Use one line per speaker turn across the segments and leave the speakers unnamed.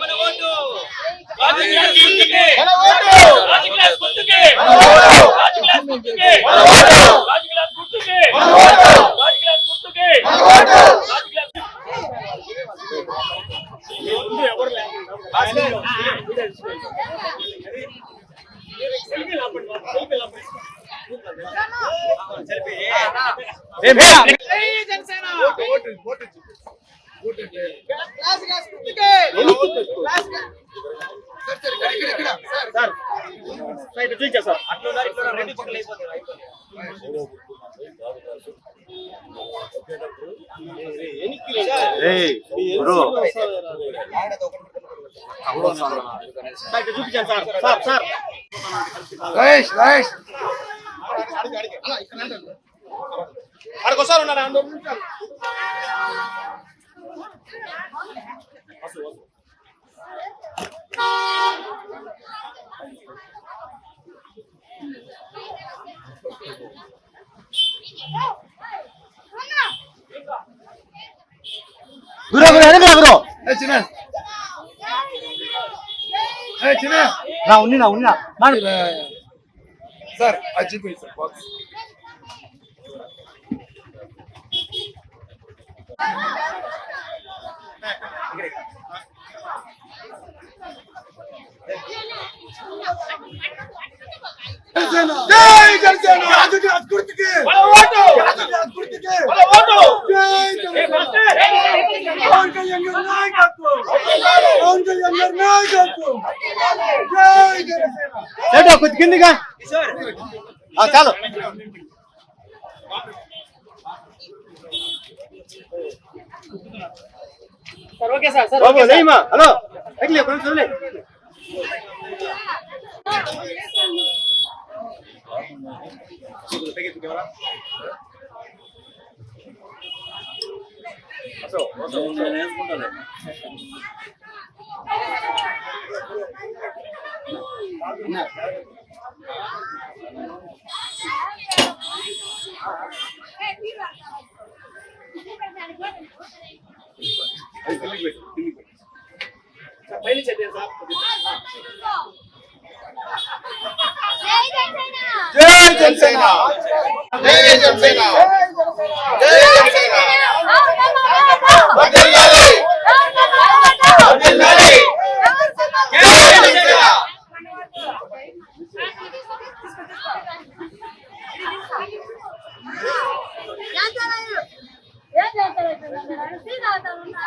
మన ఓటు!
మన ఓటు! మన ఓటు
రాజు క్లాస్ గుర్తుకే
మన ఓటు
రాజు క్లాస్ గుర్తుకే
మన ఓటు
రాజు క్లాస్ గుర్తుకే
మన ఓటు
రాజు క్లాస్
చూపించాను sir sir sir Ramesh Ramesh అక్కడికి ఉన్నారా రెండు నిమిషాలు
గురు గురు వెనక రా గురు
ఏ చిన్న ఏ చిన్న
నా ఉన్నా ఉన్నా మాడు
సార్ అది చూపించండి సార్ బాక్స్. జై జనసేన! రాజుకి గుర్తుకి
మన ఓటు!
రాజుకి గుర్తుకి
మన ఓటు!
జై పవన్ కళ్యాణ్ గారి నాయకత్వం! పవన్ కళ్యాణ్ గారి నాయకత్వం! జై జనసేన!
లేటు కొద్ది కిందిగా ఆ, చాలు బాబు లేమ్మా హలో. ఎట్లే కొంచెం.
జై జనసేన జై జనసేన జై జనసేన వర్ధిల్లాలి వర్ధిల్లాలి జై జనసేన
ఏం చేస్తారు టీ తాగుతానున్నా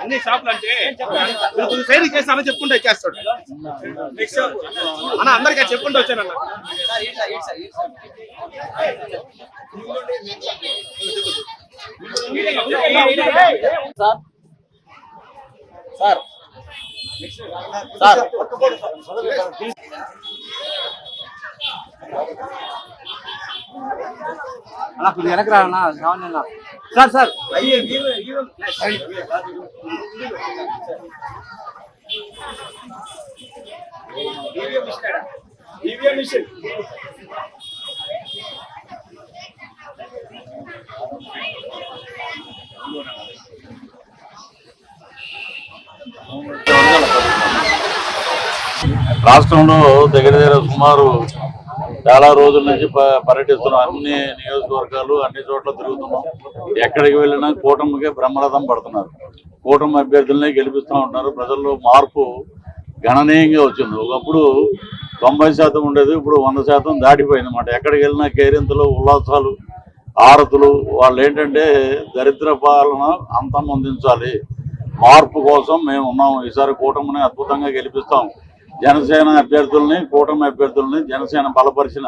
అన్ని షాపులు అంటే మీరు సైడ్ చేస్తానని చెప్పుకుంటే ఇచ్చేస్తాడు నెక్స్ట్ అన్న అందరికీ చెప్పుకుంటూ వచ్చానన్న
సార్. సార్. అలా కొద్దిగా వెనక రా అన్న అన్న. Sir sir.
రాష్ట్రంలో దగ్గర దగ్గర సుమారు చాలా రోజుల నుంచి ప- పర్యటిస్తున్నాం. అన్ని నియోజకవర్గాలు అన్ని చోట్ల తిరుగుతున్నాం. ఎక్కడికి వెళ్ళినా కూటమికే బ్రహ్మరథం పడుతున్నారు. కూటమి అభ్యర్థులనే గెలిపిస్తూ ఉంటున్నారు. ప్రజల్లో మార్పు గణనీయంగా వచ్చింది. ఒకప్పుడు తొంభై శాతం ఉండేది ఇప్పుడు వంద శాతం దాటిపోయింది అన్నమాట. ఎక్కడికి వెళ్ళినా కేరింతలు ఉల్లాసాలు ఆరతులు వాళ్ళు ఏంటంటే దరిద్ర పాలన అంతం అందించాలి. మార్పు కోసం మేము ఉన్నాము ఈసారి కూటమిని అద్భుతంగా గెలిపిస్తాం. జనసేన అభ్యర్థుల్ని కూటమి అభ్యర్థుల్ని జనసేన బలపరిచిన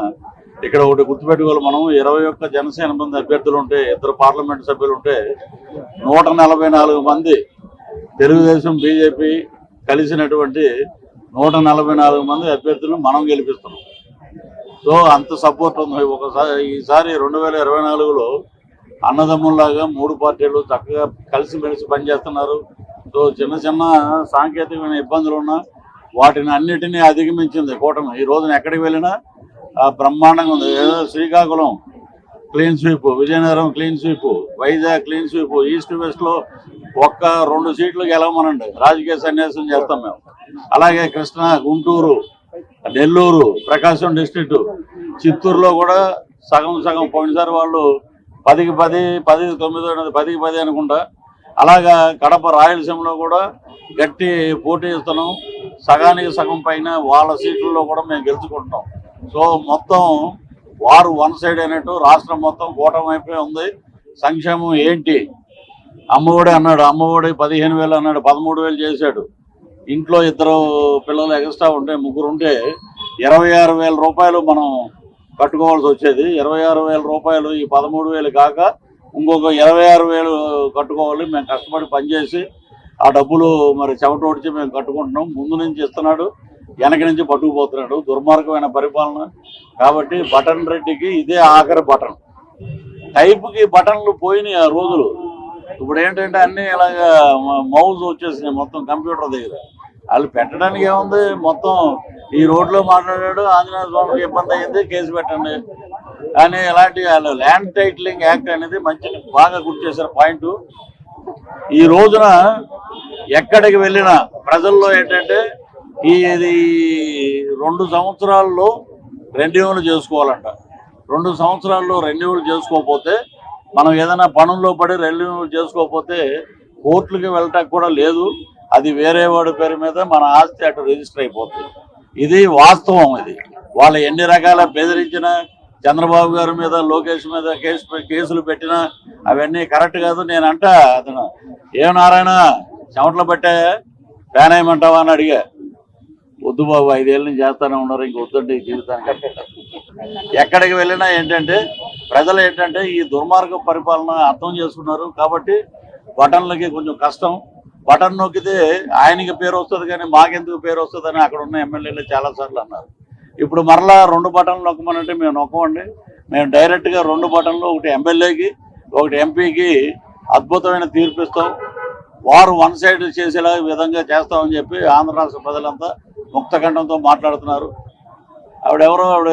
ఇక్కడ ఒకటి గుర్తుపెట్టుకోవాలి మనం. ఇరవై ఒక్క జనసేన మంది అభ్యర్థులు ఉంటే ఇద్దరు పార్లమెంట్ సభ్యులు ఉంటే నూట నలభై నాలుగు మంది తెలుగుదేశం బీజేపీ కలిసినటువంటి నూట నలభై నాలుగు మంది అభ్యర్థులను మనం గెలిపిస్తున్నాం. సో అంత సపోర్ట్ ఉంది. ఒకసారి ఈసారి రెండు వేల ఇరవై నాలుగులో అన్నదమ్ముల్లాగా మూడు పార్టీలు చక్కగా కలిసిమెలిసి పనిచేస్తున్నారు. సో చిన్న చిన్న సాంకేతికమైన ఇబ్బందులు ఉన్నా వాటిని అన్నిటినీ అధిగమించింది కూటమి. ఈ రోజున ఎక్కడికి వెళ్ళినా ఆ, బ్రహ్మాండంగా ఉంది. ఏదో Srikakulam clean sweep Vizianagaram clean sweep Vizag clean sweep east వెస్ట్లో ఒక్క రెండు సీట్లు గెలవమనండి. రాజకీయ సన్యాసం చేస్తాం మేము. అలాగే కృష్ణా గుంటూరు నెల్లూరు ప్రకాశం డిస్ట్రిక్ట్ చిత్తూరులో కూడా సగం సగం పోయినసారి వాళ్ళు పదికి పది పది తొమ్మిది పదికి పది అనుకుంటా. అలాగా కడప రాయలసీమలో కూడా గట్టి పోటీ ఇస్తున్నాం. సగానికి సగం పైన వాళ్ళ సీట్లలో కూడా మేము గెలుచుకుంటాం సో మొత్తం వారు వన్ సైడ్ అయినట్టు రాష్ట్రం మొత్తం కూటమైపోయి ఉంది. సంక్షేమం ఏంటి? అమ్మఒడి అన్నాడు. అమ్మఒడి పదిహేను వేలు అన్నాడు. పదమూడు వేలు చేశాడు. ఇంట్లో ఇద్దరు పిల్లలు ఎక్స్ట్రా ఉంటే ముగ్గురు ఉంటే ఇరవై ఆరు వేల రూపాయలు మనం కట్టుకోవాల్సి వచ్చేది. ఇరవై ఆరు వేల రూపాయలు ఈ పదమూడు వేలు కాక ఇంకొక ఇరవై ఆరు వేలు కట్టుకోవాలి. మేము కష్టపడి పనిచేసి ఆ డబ్బులు మరి చెమట ఓడిచి మేము కట్టుకుంటున్నాం. ముందు నుంచి ఇస్తున్నాడు వెనక నుంచి పట్టుకుపోతున్నాడు. దుర్మార్గమైన పరిపాలన. కాబట్టి బటన్ రెడ్డికి ఇదే ఆఖరి బటన్. టైప్కి బటన్లు పోయినాయి ఆ రోజులు. ఇప్పుడు ఏంటంటే అన్ని ఇలాగ మౌజ్ వచ్చేసినాయి మొత్తం కంప్యూటర్ దగ్గర. వాళ్ళు పెట్టడానికి ఏముంది? మొత్తం ఈ రోడ్లో మాట్లాడాడు ఆంజనేయ స్వామికి ఇబ్బంది అయింది కేసు పెట్టండి కానీ ఇలాంటి వాళ్ళు. ల్యాండ్ టైటిలింగ్ యాక్ట్ అనేది మంచి బాగా గుర్తు చేశారు పాయింట్. ఈ రోజున ఎక్కడికి వెళ్ళినా ప్రజల్లో ఏంటంటే ఈ ఇది రెండు సంవత్సరాల్లో రెన్యూవల్ చేసుకోవాలంట. రెండు సంవత్సరాల్లో రెన్యూవల్ చేసుకోకపోతే మనం ఏదైనా పనుల్లో పడి రెన్యూవల్ చేసుకోకపోతే కోర్టులకి వెళ్ళటానికి కూడా లేదు. అది వేరే వాడి పేరు మీద మన ఆస్తి అటు రిజిస్టర్ అయిపోతుంది. ఇది వాస్తవం ఇది. వాళ్ళు ఎన్ని రకాల బెదిరించినా చంద్రబాబు గారి మీద లోకేష్ మీద కేసు కేసులు పెట్టినా అవన్నీ కరెక్ట్ కాదు. నేను అంట అతను ఏం నారాయణ చెమటలు పట్టే ఫ్యాన్ అయ్యమంటావా అని అడిగా. వద్దు బాబు ఐదేళ్ళ నుంచి చేస్తానే ఉన్నారు ఇంక వద్దండి జీవితానికి ఎక్కడికి వెళ్ళినా ఏంటంటే ప్రజలు ఏంటంటే ఈ దుర్మార్గ పరిపాలన అర్థం చేసుకున్నారు. కాబట్టి బటన్లకి కొంచెం కష్టం. బటన్ నొక్కితే ఆయనకి పేరు వస్తుంది కానీ మాకెందుకు పేరు వస్తుందని అక్కడ ఉన్న ఎమ్మెల్యేలు చాలా సార్లు అన్నారు. ఇప్పుడు మరలా రెండు బటన్లు నొక్కమనంటే మేము నొక్కమండి. మేము డైరెక్ట్గా రెండు బటన్లు ఒకటి ఎమ్మెల్యేకి ఒకటి ఎంపీకి అద్భుతమైన తీర్పు ఇస్తాం. వారు వన్ సైడ్ చేసేలా విధంగా చేస్తామని చెప్పి ఆంధ్ర రాష్ట్ర ప్రజలంతా ముక్తకంఠంతో మాట్లాడుతున్నారు. ఆవిడెవరో ఆవిడ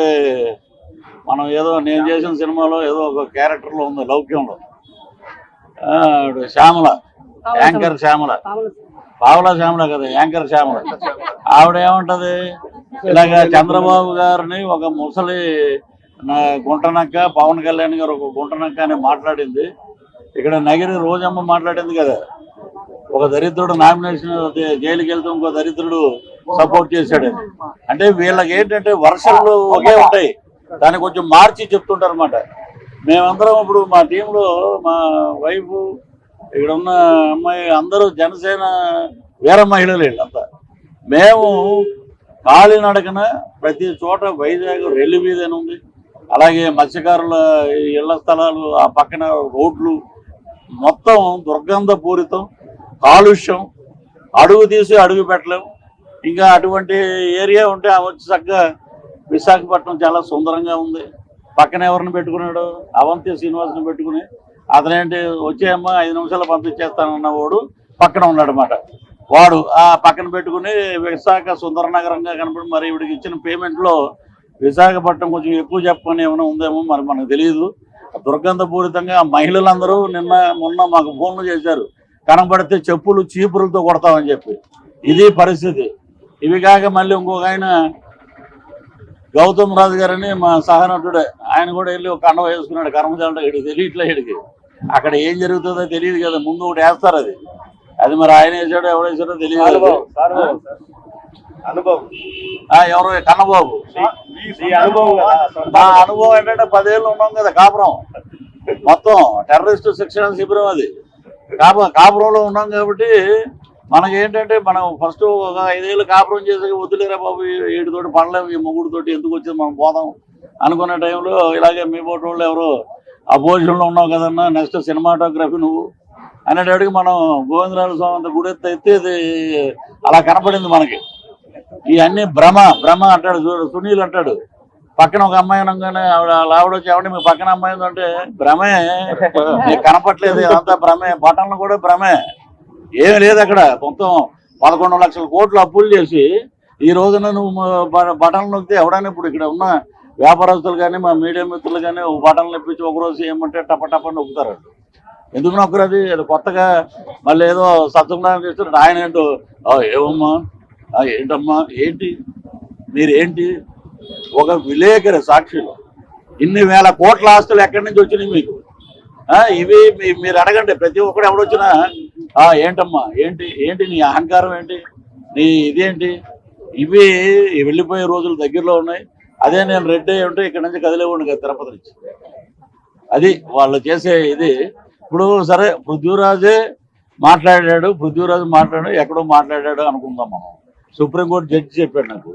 మనం ఏదో నేను చేసిన సినిమాలో ఏదో ఒక క్యారెక్టర్లో ఉంది లౌక్యంలో. ఆవిడ శ్యామల యాంకర్ శ్యామల. పావలా శ్యామల కదా యాంకర్ శ్యామల. ఆవిడ ఏమంటది? ఇలాగ చంద్రబాబు గారిని ఒక ముసలి నా గుంటనక్క పవన్ కళ్యాణ్ గారు ఒక గుంటనక్క అని మాట్లాడింది. ఇక్కడ నగిరి రోజమ్మ మాట్లాడింది కదా. ఒక దరిద్రుడు నామినేషన్ జైలుకి వెళ్తే ఇంకో దరిద్రుడు సపోర్ట్ చేశాడు. అంటే వీళ్ళకి ఏంటంటే వర్షాలు ఒకే ఉంటాయి. దాన్ని కొంచెం మార్చి చెప్తుంటారు అనమాట మేమందరం ఇప్పుడు మా టీంలో మా వైఫ్ ఇక్కడ ఉన్న అమ్మాయి అందరూ జనసేన వీర మహిళలు వీళ్ళంతా. మేము కాలినడకన ప్రతి చోట వైజాగ్ రెల్లి మీద ఉంది. అలాగే మత్స్యకారుల ఇళ్ళ స్థలాలు ఆ పక్కన రోడ్లు మొత్తం దుర్గంధ పూరితం కాలుష్యం. అడుగు తీసి అడుగు పెట్టలేము ఇంకా అటువంటి ఏరియా ఉంటే వచ్చి చక్కగా విశాఖపట్నం చాలా సుందరంగా ఉంది. పక్కన ఎవరిని పెట్టుకున్నాడు? అవంతి శ్రీనివాసుని పెట్టుకుని అతనేంటి వచ్చేయమ్మా ఐదు నిమిషాలు పంపించేస్తానన్న వాడు పక్కన ఉన్నాడు అన్నమాట వాడు ఆ పక్కన పెట్టుకుని విశాఖ సుందర నగరంగా కనపడి మరి ఇవిడికి ఇచ్చిన పేమెంట్లో విశాఖపట్నం కొంచెం ఎక్కువ చెప్పని ఏమైనా ఉందేమో మరి మనకు తెలియదు. దుర్గంధపూరితంగా మహిళలందరూ నిన్న మొన్న మాకు ఫోన్లు చేశారు. కనబడితే చెప్పులు చీపురులతో కొడతామని చెప్పి. ఇది పరిస్థితి. ఇవి కాక మళ్ళీ ఇంకొక ఆయన గౌతమ్ రాజు గారని మా సహనటుడే. ఆయన కూడా వెళ్ళి ఒక కండవ వేసుకున్నాడు. కర్మచారుడు ఇక్కడికి తెలియట్లే ఇక్కడికి. అక్కడ ఏం జరుగుతుందో తెలియదు కదా. ముందు ఒకటి వేస్తారు అది. అది మరి ఆయన వేసాడో ఎవరు వేసాడో తెలియదు.
అనుభవం అనుభవం సార్. అనుభవం.
ఆ, ఎవరో? కన్నబాబు.
ఈ అనుభవం కదా
మా అనుభవం ఏంటంటే పదేళ్ళు ఉన్నాం కదా కాపురం. మొత్తం టెర్రరిస్ట్ శిక్షణ శిబిరం అది. కాపు కాపురంలో ఉన్నాం కాబట్టి మనకి ఏంటంటే మనం ఫస్ట్ ఒక ఐదేళ్ళు కాపురం చేసి వదిలేరా బాబు ఏడుతోటి పడలేము ఈ మొగుడుతోటి ఎందుకు వచ్చింది మనం పోదాం అనుకునే టైంలో ఇలాగే మీ పోటీ వాళ్ళు ఎవరు ఆ పొజిషన్లో ఉన్నావు కదన్నా నెక్స్ట్ సినిమాటోగ్రఫీ నువ్వు. అనేటప్పటికి మనం గోవిందరాజు స్వామి అంత గుడి ఎత్తి ఇది అలా కనపడింది మనకి. ఇవన్నీ భ్రమ భ్రమ అంటాడు సునీల్ అంటాడు. పక్కన ఒక అమ్మాయి అనగానే ఆవిడ ఆవిడ వచ్చి ఆవిడ మీ పక్కన అమ్మాయి అంటే భ్రమే. మీకు కనపట్లేదు ఇదంతా భ్రమే. బటన్లు కూడా భ్రమే. ఏమి లేదు అక్కడ. మొత్తం పదకొండు లక్షల కోట్లు అప్పులు చేసి ఈ రోజున నువ్వు మ- బటన్లు నొక్కితే ఎవడైనా ఇప్పుడు ఇక్కడ ఉన్న వ్యాపారస్తులు కానీ మా మీడియా మిత్రులు కానీ ఒక బటన్లు ఇప్పించి ఒకరోజు ఏమంటే టప టప నొక్కుతారు ఎందుకు నొక్కరు అది? కొత్తగా మళ్ళీ ఏదో సత్సంగానం చేస్తున్నారు. ఆయన ఏంటో ఏమమ్మా? ఏంటమ్మా? ఏంటి? మీరేంటి? ఒక విలేకరి సాక్షులు. ఇన్ని వేల కోట్ల ఆస్తులు ఎక్కడి నుంచి వచ్చినాయి మీకు? ఇవి మీ- మీరు అడగండి. ప్రతి ఒక్కడు ఎవడొచ్చినా ఏంటమ్మా? ఏంటి? ఏంటి నీ అహంకారం ఏంటి? నీ ఇదేంటి? ఇవి వెళ్ళిపోయే రోజులు దగ్గరలో ఉన్నాయి. అదే నేను రెడ్డి అయ్యి ఉంటే ఇక్కడ నుంచి కదిలేవాడిని కదా తిరుపతి నుంచి. అది వాళ్ళు చేసే ఇది ఇప్పుడు సరే పృథ్వీరాజే మాట్లాడాడు పృథ్వీరాజు మాట్లాడాడు ఎక్కడో మాట్లాడాడు అనుకుందాం మనం. సుప్రీంకోర్టు జడ్జి చెప్పాడు నాకు.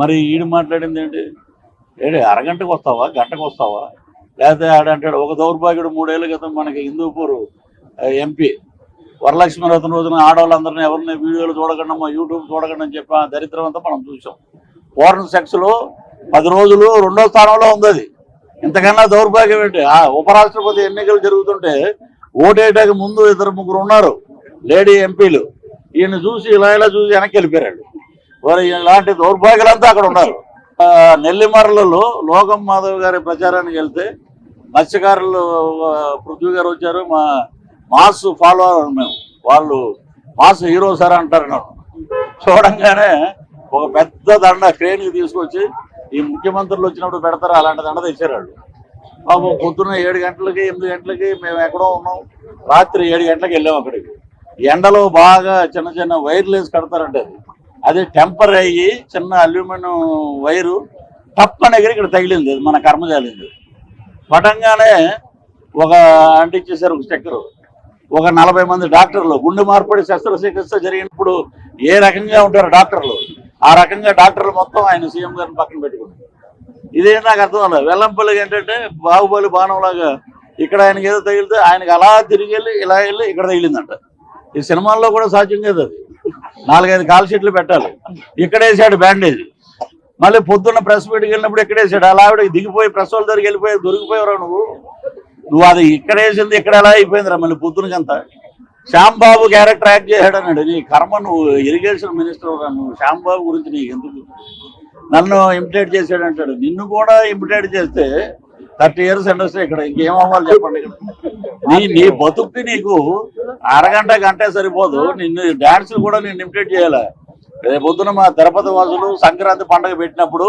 మరి ఈడు మాట్లాడింది ఏంటి? ఏడు అరగంటకు వస్తావా? గంటకు వస్తావా? లేకపోతే ఆడంటాడు ఒక దౌర్భాగ్యుడు మూడేళ్ళ క్రితం మనకి హిందూపూర్ ఎంపీ. వరలక్ష్మి రథం రోజున ఆడవాళ్ళందరినీ ఎవరిని వీడియోలు చూడకుండా మా యూట్యూబ్ చూడకుండా అని చెప్పి ఆ దరిద్రం అంతా మనం చూసాం ఫోరెన్ సెక్స్లో పది రోజులు రెండో స్థానంలో ఉంది అది. ఇంతకన్నా దౌర్భాగ్యం ఏంటి? ఆ ఉపరాష్ట్రపతి ఎన్నికలు జరుగుతుంటే ఓటేయడానికి ముందు ఇద్దరు ముగ్గురు ఉన్నారు లేడీ ఎంపీలు. ఈయన చూసి ఇలా ఇలా చూసి వెనక్కి వెళ్ళిపోయాడు వారు ఇలాంటి దౌర్భాగ్యులంతా అక్కడ ఉన్నారు. ఆ, నెల్లిమర్లలో లోకం మాధవ్ గారి ప్రచారానికి వెళ్తే మత్స్యకారులు పృథ్వీ గారు వచ్చారు. మా మాస్ ఫాలోవర్ మేము. వాళ్ళు మాస్ హీరో సార్ అంటారు నన్ను. చూడంగానే ఒక పెద్ద దండ క్రేన్కి తీసుకొచ్చి ఈ ముఖ్యమంత్రులు వచ్చినప్పుడు పెడతారు? అలాంటి దండ తెచ్చారు వాళ్ళు. బాబు పొద్దున్న ఏడు గంటలకి ఎనిమిది గంటలకి మేము ఎక్కడో ఉన్నాం. రాత్రి ఏడు గంటలకు వెళ్ళాం అక్కడికి. ఎండలో బాగా చిన్న చిన్న వైర్లు వేసి కడతారంటే అది. అది టెంపర్ అయ్యి చిన్న అల్యూమినియం వైరు తప్పని ఎగిరి ఇక్కడ తగిలింది అది మన కర్మజాలింది పటంగానే ఒక అంటించేశారు ఒక స్టెక్కరు. ఒక నలభై మంది డాక్టర్లు గుండె మార్పిడి శస్త్రచికిత్స జరిగినప్పుడు ఏ రకంగా ఉంటారు డాక్టర్లు? ఆ రకంగా డాక్టర్లు మొత్తం ఆయన సీఎం గారిని పక్కన పెట్టుకున్నారు. ఇదే నాకు అర్థం అవ్వలేదు వెల్లంపల్లికి ఏంటంటే బాహుబలి బాణంలాగా ఇక్కడ ఆయనకి ఏదో తగిలితే ఆయనకి అలా తిరిగి వెళ్ళి ఇలా వెళ్ళి ఇక్కడ తగిలిందంట. ఈ సినిమాల్లో కూడా సాధ్యం కాదు అది. నాలుగైదు కాల్ షీట్లు పెట్టాలి. ఇక్కడేసాడు బ్యాండేజ్. మళ్ళీ పొద్దున్న ప్రెస్ మీట్కి వెళ్ళినప్పుడు ఇక్కడేసాడు. అలా ఆవిడ దిగిపోయి ప్రెస్ వాళ్ళ దగ్గరికి వెళ్ళిపోయి దొరికిపోయావు నువ్వు? నువ్వు అది ఇక్కడ వేసింది ఇక్కడ ఎలా అయిపోయిందిరా? మళ్ళీ పొద్దునకంతా శ్యాంబాబు క్యారెక్టర్ యాక్ట్ చేశాడు అన్నాడు నీ కర్మ నువ్వు ఇరిగేషన్ మినిస్టర్ నువ్వు శ్యాంబాబు గురించి నీకు ఎందుకు నన్ను ఇమిటేట్ చేశాడు అంటాడు నిన్ను కూడా ఇమిటేట్ చేస్తే థర్టీ ఇయర్స్ ఇండస్ట్రీ ఇక్కడ ఇంకేం అవ్వాలి చెప్పండి ఇక్కడ. నీ నీ బతుక్కి నీకు అరగంట గంటే సరిపోదు. నిన్ను డాన్స్ కూడా నేను ఇమిటేట్ చేయాలి? రేపు పొద్దున మా తిరుపతి వాసులు సంక్రాంతి పండుగ పెట్టినప్పుడు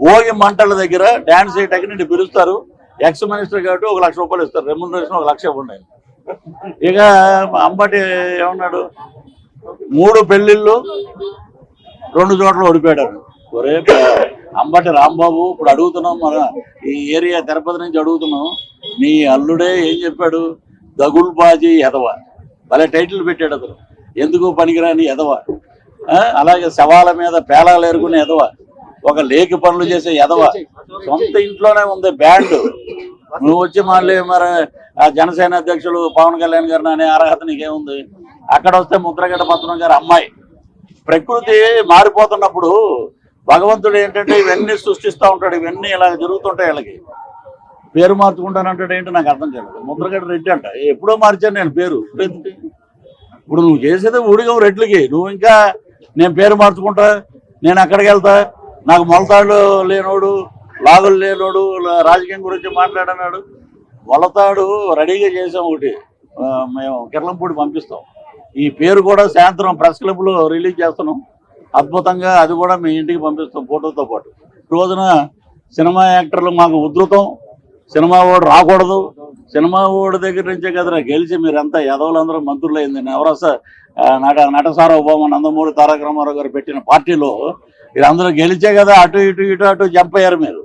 భోగి మంటల దగ్గర డాన్స్ చేయటానికి నిన్ను పిలుస్తారు. ఎక్స్ మినిస్టర్ కాబట్టి ఒక లక్ష రూపాయలు ఇస్తారు. రెమ్యూనరేషన్ ఒక లక్ష ఇవ్వండి. ఇక అంబటి ఏమన్నాడు? మూడు పెళ్ళిళ్ళు రెండు చోట్ల ఓడిపోయాడు. ఒరే అంబటి రాంబాబు ఇప్పుడు అడుగుతున్నాం మన ఈ ఏరియా తిరుపతి నుంచి అడుగుతున్నాం. నీ అల్లుడే ఏం చెప్పాడు? దగుల్ బాజీ ఎదవ భలే టైటిల్ పెట్టాడు అతను. ఎందుకు పనికిరాని ఎదవ అలాగే శవాల మీద పేలాలు ఎరుగునే ఎదవ ఒక లేకి పనులు చేసే ఎదవ సొంత ఇంట్లోనే ఉంది బ్యాండ్. నువ్వు వచ్చి మళ్ళీ మరి ఆ జనసేన అధ్యక్షులు పవన్ కళ్యాణ్ గారిని అనే అర్హత నీకేముంది? అక్కడ వస్తే ముద్రగడ్డ పత్రం గారు అమ్మాయి. ప్రకృతి మారిపోతున్నప్పుడు భగవంతుడు ఏంటంటే ఇవన్నీ సృష్టిస్తూ ఉంటాడు ఇవన్నీ ఇలా జరుగుతుంటాయి వీళ్ళకి. పేరు మార్చుకుంటానంటాడు ఏంటి నాకు అర్థం చేయలేదు ముద్రగడ్డ రెడ్డి అంట. ఎప్పుడో మార్చాను నేను పేరు. ఇప్పుడు నువ్వు చేసేది ఊడిగం రెడ్లకి. నువ్వు ఇంకా నేను పేరు మార్చుకుంటా నేను అక్కడికి వెళ్తా నాకు మొలతాడు లేనోడు లాగులు లేనోడు రాజకీయం గురించి మాట్లాడన్నాడు వలతాడు రెడీగా చేసాం ఒకటి. మేము కిర్లంపూడి పంపిస్తాం. ఈ పేరు కూడా సాయంత్రం ప్రెస్ క్లబ్లో రిలీజ్ చేస్తున్నాం. అద్భుతంగా అది కూడా మీ ఇంటికి పంపిస్తాం ఫోటోతో పాటు. రోజున సినిమా యాక్టర్లు మాకు ఉధృతం. సినిమా ఓడు రాకూడదు. సినిమా ఓడి దగ్గర నుంచే కదరా గెలిచి మీరంతా యదవులందరూ మంత్రులు అయింది నవరస నట నట నటసార్వభౌమ నందమూరి తారక రామారావు గారు పెట్టిన పార్టీలో వీరందరూ గెలిచే కదా అటు ఇటు ఇటు అటు జంప్ అయ్యారు మీరు.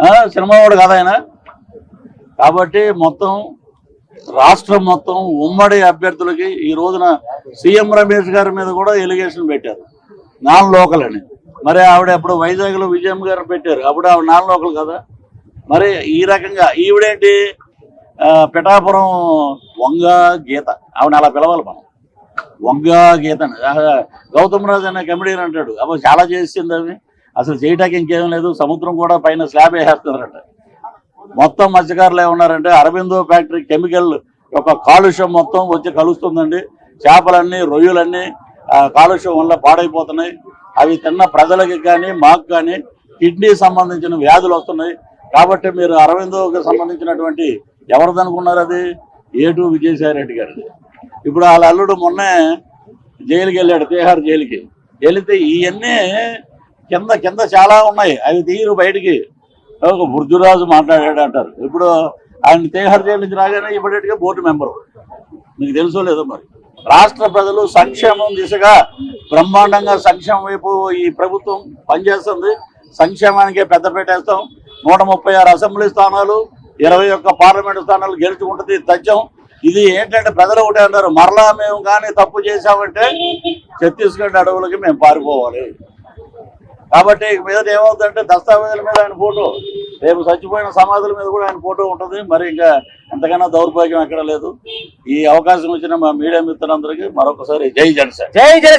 ఆ, సినిమా వాడు కదా ఆయన? కాబట్టి మొత్తం రాష్ట్రం మొత్తం ఉమ్మడి అభ్యర్థులకి ఈ రోజున సీఎం రమేష్ గారి మీద కూడా ఎలిగేషన్ పెట్టారు. నాన్ లోకల్ అని. మరి ఆవిడ అప్పుడు వైజాగ్లో విజయం గారు పెట్టారు. అప్పుడు ఆవిడ నాన్ లోకల్ కదా. మరి ఈ రకంగా ఈవిడేంటి? పిఠాపురం వంగ గీత. ఆవిడ అలా పిలవాలి మనం. వంగ గీత అని. గౌతమ్ రాజు అనే కమెడియన్ అంటాడు. అప్పుడు చాలా చేసింది అవి అసలు చేయటానికి ఇంకేం లేదు సముద్రం కూడా పైన స్లాబ్ వేసేస్తున్నారంట. మొత్తం మత్స్యకారులు ఏమన్నారంటే అరబిందో ఫ్యాక్టరీ కెమికల్ యొక్క కాలుష్యం మొత్తం వచ్చి కలుస్తుందండి. చేపలన్నీ రొయ్యలన్నీ కాలుష్యం వల్ల పాడైపోతున్నాయి. అవి తిన్న ప్రజలకి కానీ మాకు కానీ కిడ్నీ సంబంధించిన వ్యాధులు వస్తున్నాయి. కాబట్టి మీరు అరవిందోకి సంబంధించినటువంటి ఎవరిదనుకున్నారు అది? ఏటు విజయసాయి రెడ్డి గారిది. ఇప్పుడు వాళ్ళ అల్లుడు మొన్నే జైలుకి వెళ్ళాడు తీహార్ జైలుకి. వెళితే ఇవన్నీ కింద కింద చాలా ఉన్నాయి. అవి తీరు బయటికి. ఒక బుర్జురాజు మాట్లాడాడు అంటారు. ఇప్పుడు ఆయన తీహార్ జైలు నుంచి రాగానే ఇమ్మీడియట్ బోర్డు మెంబరు. మీకు తెలుసో లేదో మరి. రాష్ట్ర ప్రజలు సంక్షేమం దిశగా బ్రహ్మాండంగా సంక్షేమం వైపు ఈ ప్రభుత్వం పనిచేస్తుంది. సంక్షేమానికే పెద్ద పెట్టేస్తాం నూట ముప్పై ఆరు అసెంబ్లీ స్థానాలు ఇరవై ఒక్క పార్లమెంటు స్థానాలు గెలుచుకుంటుంది తథ్యం. ఇది ఏంటంటే ప్రజలు ఒకటే అన్నారు మరలా మేము కానీ తప్పు చేశామంటే ఛత్తీస్గఢ్ అడవులకి మేము పారిపోవాలి. కాబట్టి ఇక మీద ఏమవుతుందంటే దస్తావేజుల మీద ఆయన ఫోటో రేపు చచ్చిపోయిన సమాధుల మీద కూడా ఆయన ఫోటో ఉంటుంది. మరి ఇంకా ఎంతకైనా దౌర్భాగ్యం ఎక్కడ లేదు. ఈ అవకాశం వచ్చిన మా మీడియా మిత్రులందరికీ మరొకసారి జై జనసేన.
జై జన